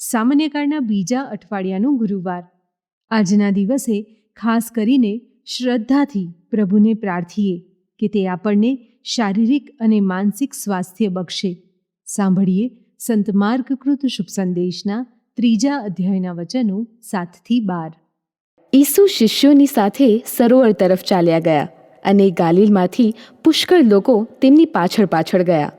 સામાન્યકાળના બીજા અઠવાડિયાનું ગુરુવાર. આજના દિવસે ખાસ કરીને શ્રદ્ધાથી પ્રભુને પ્રાર્થીએ કે તે આપણને શારીરિક અને માનસિક સ્વાસ્થ્ય બક્ષે. સાંભળીએ સંત માર્ગકૃત શુભ સંદેશના ત્રીજા અધ્યાયના વચનો સાતથી બાર. ઈસુ શિષ્યોની સાથે સરોવર તરફ ચાલ્યા ગયા અને ગાલિલમાંથી પુષ્કળ લોકો તેમની પાછળ પાછળ ગયા.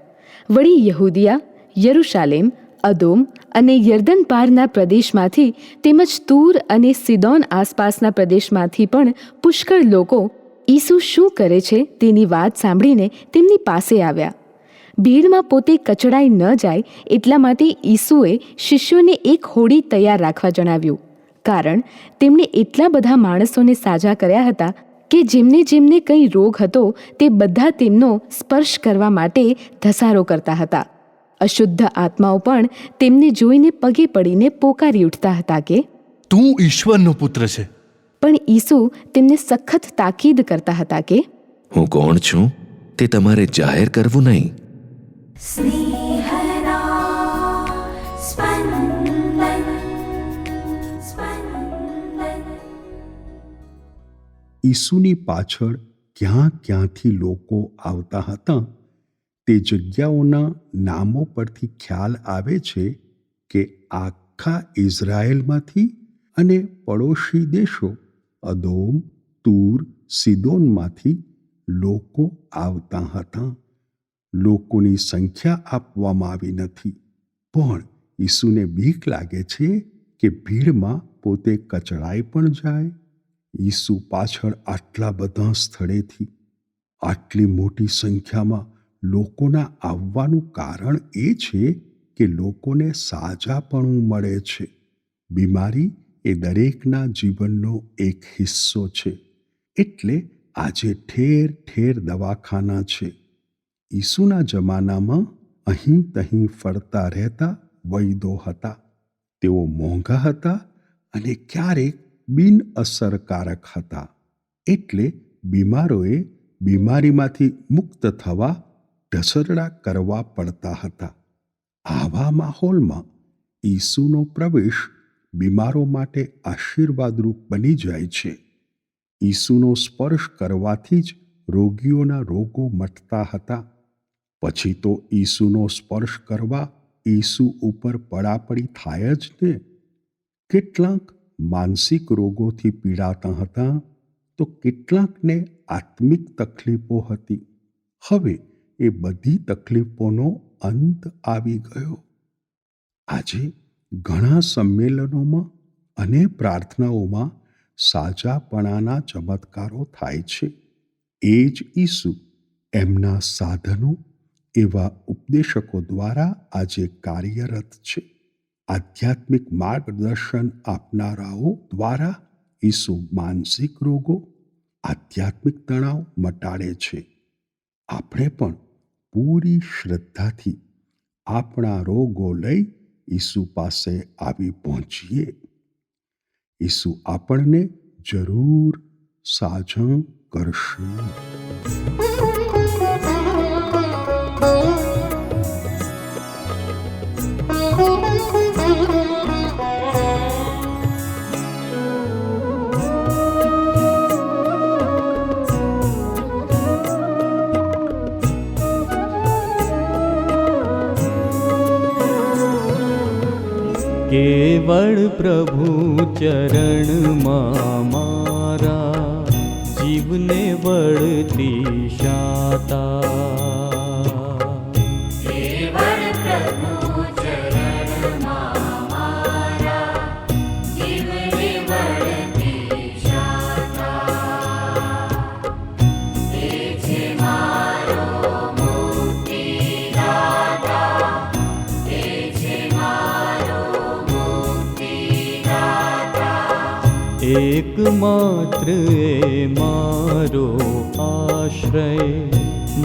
વળી યહૂદિયા, યરુશાલેમ, અદોમ અને યર્દન પારના પ્રદેશમાંથી તેમજ તૂર અને સિદોન આસપાસના પ્રદેશમાંથી પણ પુષ્કળ લોકો ઈસુ શું કરે છે તેની વાત સાંભળીને તેમની પાસે આવ્યા. ભીડમાં પોતે કચડાઈ ન જાય એટલા માટે ઈસુએ શિષ્યોને એક હોડી તૈયાર રાખવા જણાવ્યું. કારણ તેમણે એટલા બધા માણસોને સાજા કર્યા હતા કે જેમને જેમને કંઈ રોગ હતો તે બધા તેમનો સ્પર્શ કરવા માટે ધસારો કરતા હતા. અશુદ્ધ આત્માઓ પણ તેમને જોઈને પગે પડીને પોકારી ઉઠતા હતા કે તું ઈશ્વરનો પુત્ર છે. પણ ઈસુ તેમને સખત તાકીદ કરતા હતા કે હું કોણ છું? તે તમારે જાહેર કરવું નહીં. ઈસુની પાછળ ક્યાં ક્યાંથી લોકો આવતા હતા? તે જગ્યાઓના નામો પરથી ખ્યાલ આવે છે કે આખા ઇઝરાયેલમાંથી અને પડોશી દેશો, અદોમ, તૂર, સિદોનમાંથી લોકો આવતા હતા. લોકોની સંખ્યા આપવામાં આવી નથી. પણ ઈસુને બીક લાગે છે કે ભીડમાં પોતે કચડાઈ પણ જાય. ઈસુ પાછળ આટલા બધા સ્થળેથી, આટલી મોટી સંખ્યામાં લોકોના આવવાનું કારણ એ છે કે લોકોને સાજાપણું મળે છે. બીમારી એ દરેકના જીવનનો એક હિસ્સો છે. એટલે આજે ઠેર ઠેર દવાખાના છે. ઈસુના જમાનામાં અહીં તહીં ફરતા રહેતા વૈદો હતા. તેઓ મોંઘા હતા અને ક્યારેક બિન અસરકારક હતા. એટલે બીમારોએ બીમારીમાંથી મુક્ત થવા ઢસરડા કરવા પડતા હતા. આવા માહોલમાં ઈસુનો પ્રવેશ બીમારો માટે આશીર્વાદરૂપ બની જાય છે. ઈસુનો સ્પર્શ કરવાથી જ રોગીઓના રોગો મટતા હતા. પછી તો ઈસુનો સ્પર્શ કરવા ઈસુ ઉપર પડાપડી થાય જ ને? કેટલાંક માનસિક રોગોથી પીડાતા હતા તો કેટલાંકને આત્મિક તકલીફો હતી. હવે એ બધી તકલીફોનો અંત આવી ગયો. આજે ઘણા સંમેલનોમાં અને પ્રાર્થનાઓમાં સાજાપણાના ચમત્કારો થાય છે. એ જ ઈસુ એમના સાધનો એવા ઉપદેશકો દ્વારા આજે કાર્યરત છે. આધ્યાત્મિક માર્ગદર્શન આપનારાઓ દ્વારા ઈસુ માનસિક રોગો, આધ્યાત્મિક તણાવ મટાડે છે. આપણે પણ પૂરી શ્રદ્ધાથી આપણા રોગો લઈ ઈસુ પાસે આવી પહોંચીએ. ઈસુ આપણને જરૂર સાજણ કરશે. केवल प्रभु चरण मारा जीवने वळति शाता। एकमात्र मारो आश्रय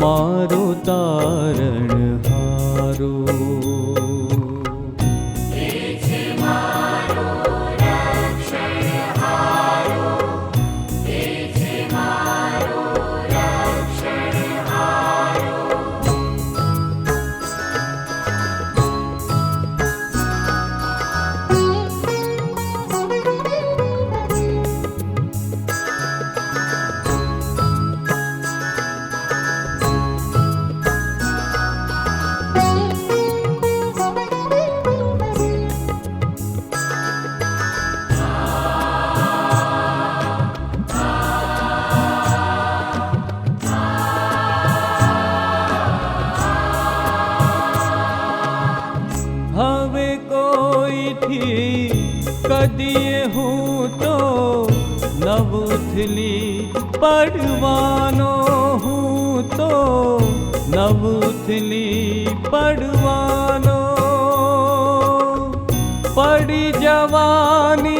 मारो तारण हारो। कदिये हूँ तो नवथली पढ़वानो हूँ तो नवथली पढ़वानो। परि जवानी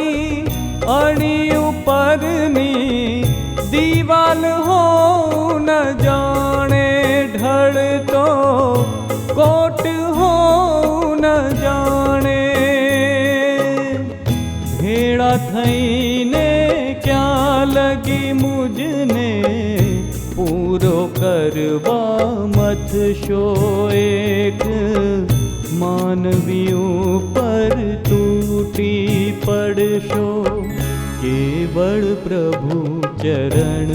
થઈને ક્યાં લગી મુજને પૂરો કરવા મથશો એક માનવીયું પર તૂટી પડશો કેવળ પ્રભુ ચરણમાં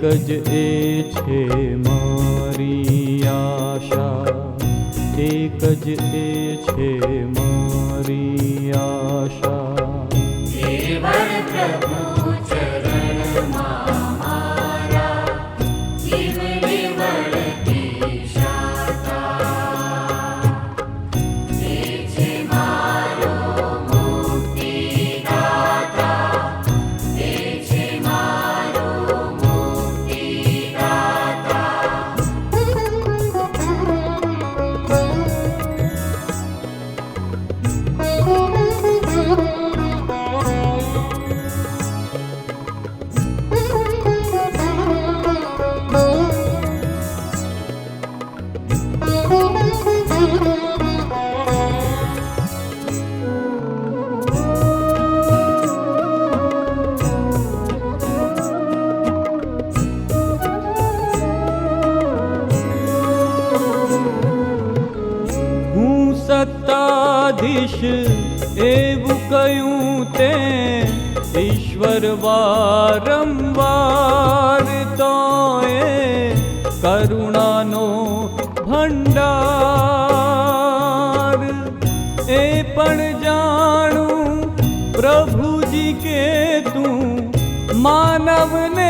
એક જ એ છે મારી આશા એક જ એ છે મારી આશા સત્તાધીશ એવું કહ્યું તે ઈશ્વર વારંવાર તો એ કરુણાનો ભંડાર એ પણ જાણું પ્રભુજી કે તું માનવને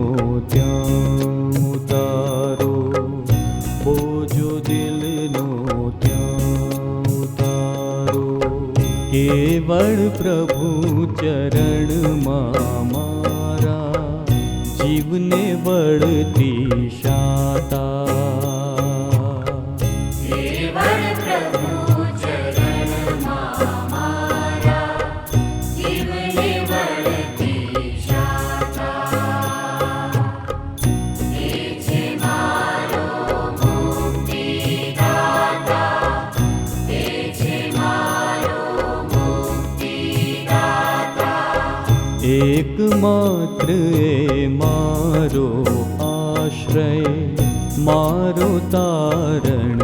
केवल प्रभु चरण मामारा जीवने वडतिषाता एकमात्र मारो आश्रय मारो तारण